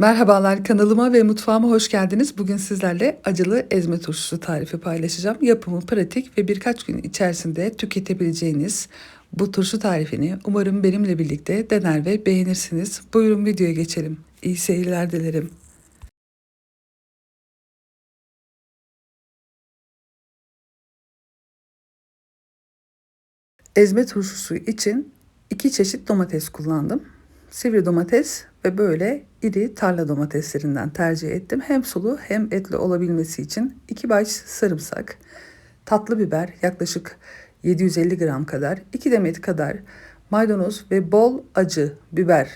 Merhabalar kanalıma ve mutfağıma hoş geldiniz. Bugün sizlerle acılı ezme turşusu tarifi paylaşacağım. Yapımı pratik ve birkaç gün içerisinde tüketebileceğiniz bu turşu tarifini umarım benimle birlikte dener ve beğenirsiniz. Buyurun videoya geçelim. İyi seyirler dilerim. Ezme turşusu için iki çeşit domates kullandım. Sivri domates ve böyle iri tarla domateslerinden tercih ettim. Hem sulu hem etli olabilmesi için iki baş sarımsak, tatlı biber yaklaşık 750 gram kadar, 2 demet kadar maydanoz ve bol acı biber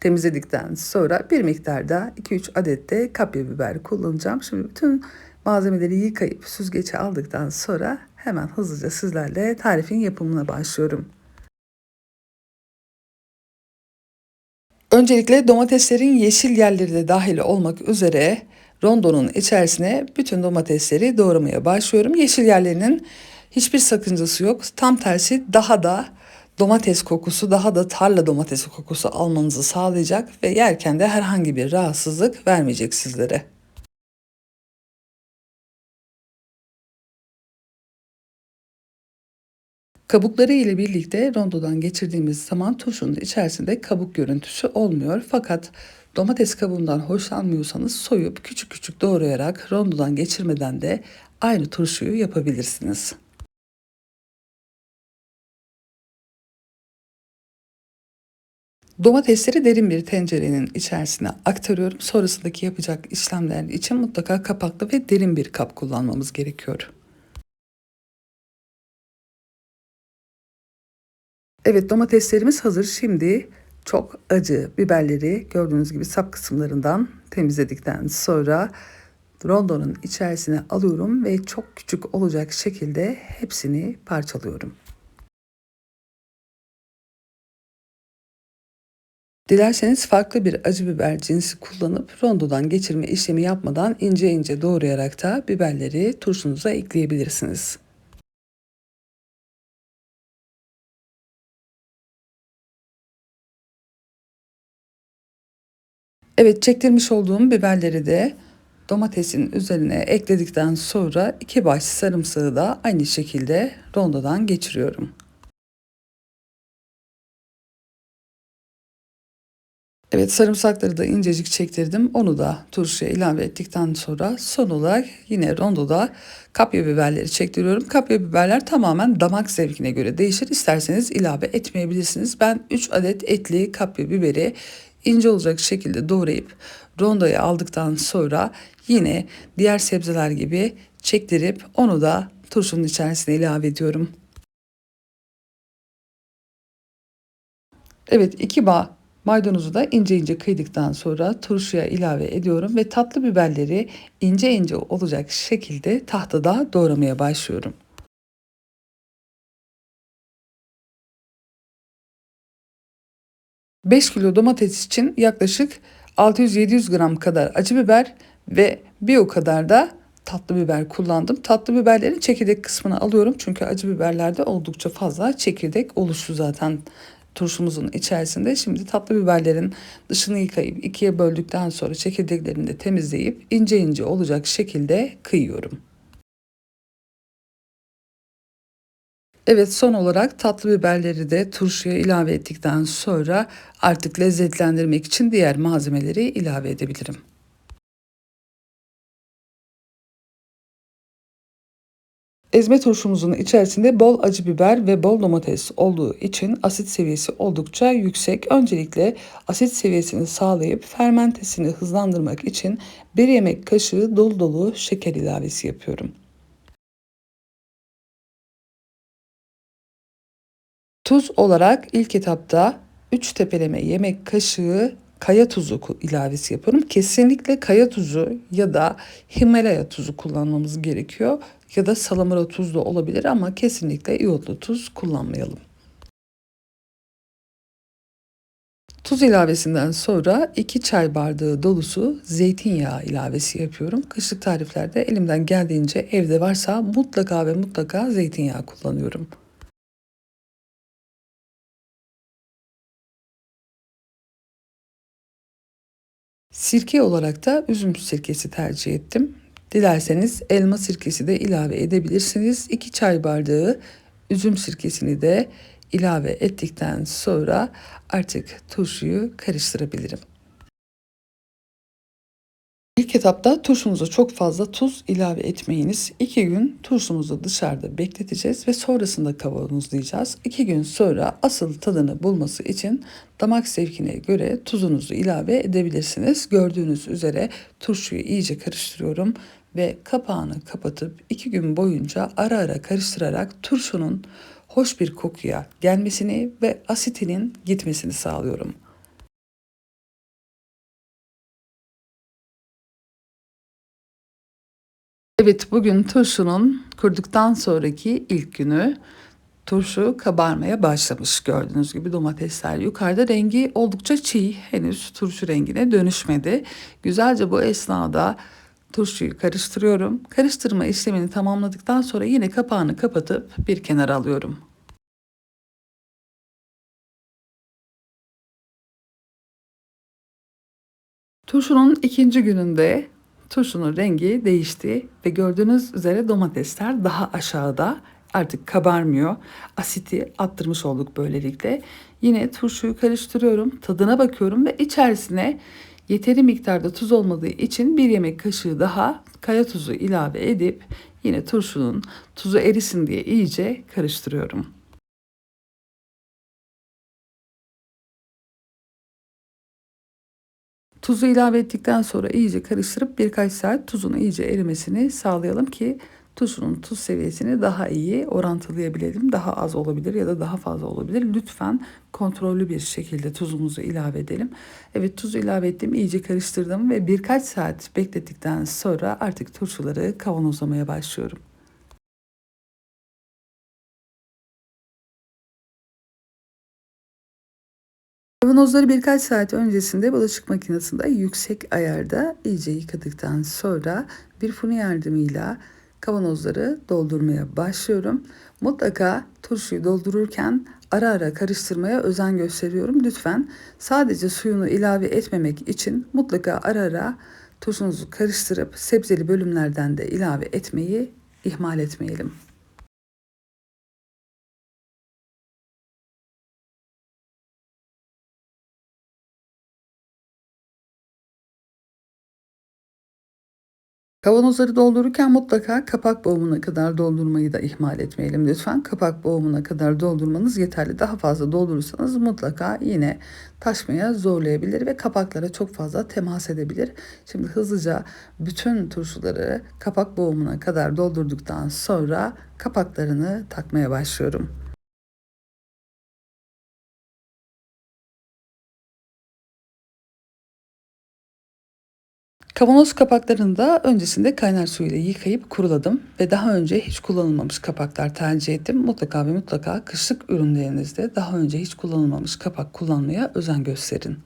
temizledikten sonra bir miktarda 2-3 adet de kapya biber kullanacağım. Şimdi bütün malzemeleri yıkayıp süzgece aldıktan sonra hemen hızlıca sizlerle tarifin yapımına başlıyorum. Öncelikle domateslerin yeşil yerleri de dahil olmak üzere rondonun içerisine bütün domatesleri doğramaya başlıyorum. Yeşil yerlerinin hiçbir sakıncası yok. Tam tersi daha da domates kokusu, daha da tarla domatesi kokusu almanızı sağlayacak ve yerken de herhangi bir rahatsızlık vermeyecek sizlere. Kabukları ile birlikte rondodan geçirdiğimiz zaman turşunun içerisinde kabuk görüntüsü olmuyor. Fakat domates kabuğundan hoşlanmıyorsanız soyup küçük küçük doğrayarak rondodan geçirmeden de aynı turşuyu yapabilirsiniz. Domatesleri derin bir tencerenin içerisine aktarıyorum. Sonrasındaki yapacak işlemler için mutlaka kapaklı ve derin bir kap kullanmamız gerekiyor. Evet domateslerimiz hazır. Şimdi çok acı biberleri gördüğünüz gibi sap kısımlarından temizledikten sonra rondonun içerisine alıyorum ve çok küçük olacak şekilde hepsini parçalıyorum. Dilerseniz farklı bir acı biber cinsi kullanıp rondodan geçirme işlemi yapmadan ince ince doğrayarak da biberleri turşunuza ekleyebilirsiniz. Evet çektirmiş olduğum biberleri de domatesin üzerine ekledikten sonra iki baş sarımsağı da aynı şekilde rondodan geçiriyorum. Evet sarımsakları da incecik çektirdim. Onu da turşuya ilave ettikten sonra son olarak yine rondoda kapya biberleri çektiriyorum. Kapya biberler tamamen damak zevkine göre değişir. İsterseniz ilave etmeyebilirsiniz. Ben 3 adet etli kapya biberi ince olacak şekilde doğrayıp rondoya aldıktan sonra yine diğer sebzeler gibi çektirip onu da turşunun içerisine ilave ediyorum. Evet iki bağ maydanozu da ince ince kıydıktan sonra turşuya ilave ediyorum ve tatlı biberleri ince ince olacak şekilde tahtada doğramaya başlıyorum. 5 kilo domates için yaklaşık 600-700 gram kadar acı biber ve bir o kadar da tatlı biber kullandım. Tatlı biberlerin çekirdek kısmını alıyorum çünkü acı biberlerde oldukça fazla çekirdek oluştu zaten turşumuzun içerisinde. Şimdi tatlı biberlerin dışını yıkayıp ikiye böldükten sonra çekirdeklerini de temizleyip ince ince olacak şekilde kıyıyorum. Evet son olarak tatlı biberleri de turşuya ilave ettikten sonra artık lezzetlendirmek için diğer malzemeleri ilave edebilirim. Ezme turşumuzun içerisinde bol acı biber ve bol domates olduğu için asit seviyesi oldukça yüksek. Öncelikle asit seviyesini sağlayıp fermentesini hızlandırmak için bir yemek kaşığı dolu dolu şeker ilavesi yapıyorum. Tuz olarak ilk etapta 3 tepeleme yemek kaşığı kaya tuzu ilavesi yapıyorum. Kesinlikle kaya tuzu ya da Himalaya tuzu kullanmamız gerekiyor. Ya da salamura tuz da olabilir ama kesinlikle iyotlu tuz kullanmayalım. Tuz ilavesinden sonra 2 çay bardağı dolusu zeytinyağı ilavesi yapıyorum. Kışlık tariflerde elimden geldiğince evde varsa mutlaka ve mutlaka zeytinyağı kullanıyorum. Sirke olarak da üzüm sirkesi tercih ettim. Dilerseniz elma sirkesi de ilave edebilirsiniz. 2 çay bardağı üzüm sirkesini de ilave ettikten sonra artık turşuyu karıştırabilirim. İlk etapta turşumuza çok fazla tuz ilave etmeyiniz. İki gün turşumuzu dışarıda bekleteceğiz ve sonrasında kavanozlayacağız. İki gün sonra asıl tadını bulması için damak zevkine göre tuzunuzu ilave edebilirsiniz. Gördüğünüz üzere turşuyu iyice karıştırıyorum ve kapağını kapatıp iki gün boyunca ara ara karıştırarak turşunun hoş bir kokuya gelmesini ve asitinin gitmesini sağlıyorum. Evet bugün turşunun kurduktan sonraki ilk günü turşu kabarmaya başlamış. Gördüğünüz gibi domatesler yukarıda rengi oldukça çiğ. Henüz turşu rengine dönüşmedi. Güzelce bu esnada turşuyu karıştırıyorum. Karıştırma işlemini tamamladıktan sonra yine kapağını kapatıp bir kenara alıyorum. Turşunun ikinci gününde turşunun rengi değişti ve gördüğünüz üzere domatesler daha aşağıda artık kabarmıyor. Asiti attırmış olduk böylelikle. Yine turşuyu karıştırıyorum, tadına bakıyorum ve içerisine yeteri miktarda tuz olmadığı için bir yemek kaşığı daha kaya tuzu ilave edip yine turşunun tuzu erisin diye iyice karıştırıyorum. Tuzu ilave ettikten sonra iyice karıştırıp birkaç saat tuzun iyice erimesini sağlayalım ki tuzunun tuz seviyesini daha iyi orantılayabilelim. Daha az olabilir ya da daha fazla olabilir. Lütfen kontrollü bir şekilde tuzumuzu ilave edelim. Evet tuzu ilave ettim, iyice karıştırdım ve birkaç saat beklettikten sonra artık turşuları kavanozlamaya başlıyorum. Kavanozları birkaç saat öncesinde bulaşık makinesinde yüksek ayarda iyice yıkadıktan sonra bir fırın yardımıyla kavanozları doldurmaya başlıyorum. Mutlaka turşuyu doldururken ara ara karıştırmaya özen gösteriyorum. Lütfen sadece suyunu ilave etmemek için mutlaka ara ara turşunuzu karıştırıp sebzeli bölümlerden de ilave etmeyi ihmal etmeyelim. Kavanozları doldururken mutlaka kapak boğumuna kadar doldurmayı da ihmal etmeyelim lütfen. Kapak boğumuna kadar doldurmanız yeterli. Daha fazla doldurursanız mutlaka yine taşmaya zorlayabilir ve kapaklara çok fazla temas edebilir. Şimdi hızlıca bütün turşuları kapak boğumuna kadar doldurduktan sonra kapaklarını takmaya başlıyorum. Kavanoz kapaklarını da öncesinde kaynar suyla yıkayıp kuruladım ve daha önce hiç kullanılmamış kapaklar tercih ettim. Mutlaka ve mutlaka kışlık ürünlerinizde daha önce hiç kullanılmamış kapak kullanmaya özen gösterin.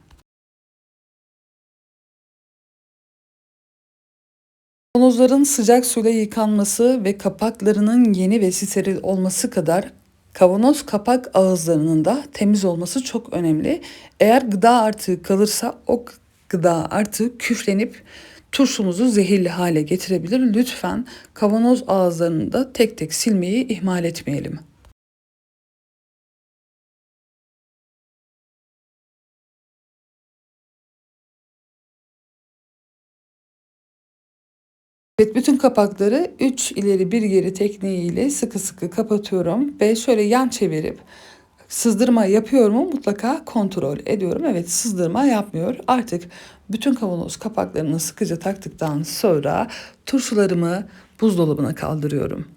Kavanozların sıcak suyla yıkanması ve kapaklarının yeni ve steril olması kadar kavanoz kapak ağızlarının da temiz olması çok önemli. Eğer gıda artığı kalırsa o gıda artığı küflenip turşumuzu zehirli hale getirebilir. Lütfen kavanoz ağızlarını da tek tek silmeyi ihmal etmeyelim. Evet bütün kapakları 3 ileri bir geri tekniğiyle sıkı sıkı kapatıyorum ve şöyle yan çevirip sızdırma yapıyor mu mutlaka kontrol ediyorum. Evet sızdırma yapmıyor. Artık bütün kavanoz kapaklarını sıkıca taktıktan sonra turşularımı buzdolabına kaldırıyorum.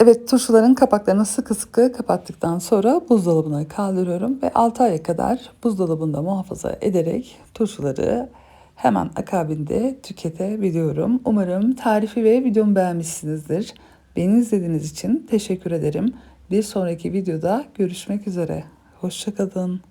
Evet turşuların kapaklarını sıkı sıkı kapattıktan sonra buzdolabına kaldırıyorum ve 6 aya kadar buzdolabında muhafaza ederek turşuları hemen akabinde tüketebiliyorum. Umarım tarifi ve videomu beğenmişsinizdir. Beni izlediğiniz için teşekkür ederim. Bir sonraki videoda görüşmek üzere. Hoşçakalın.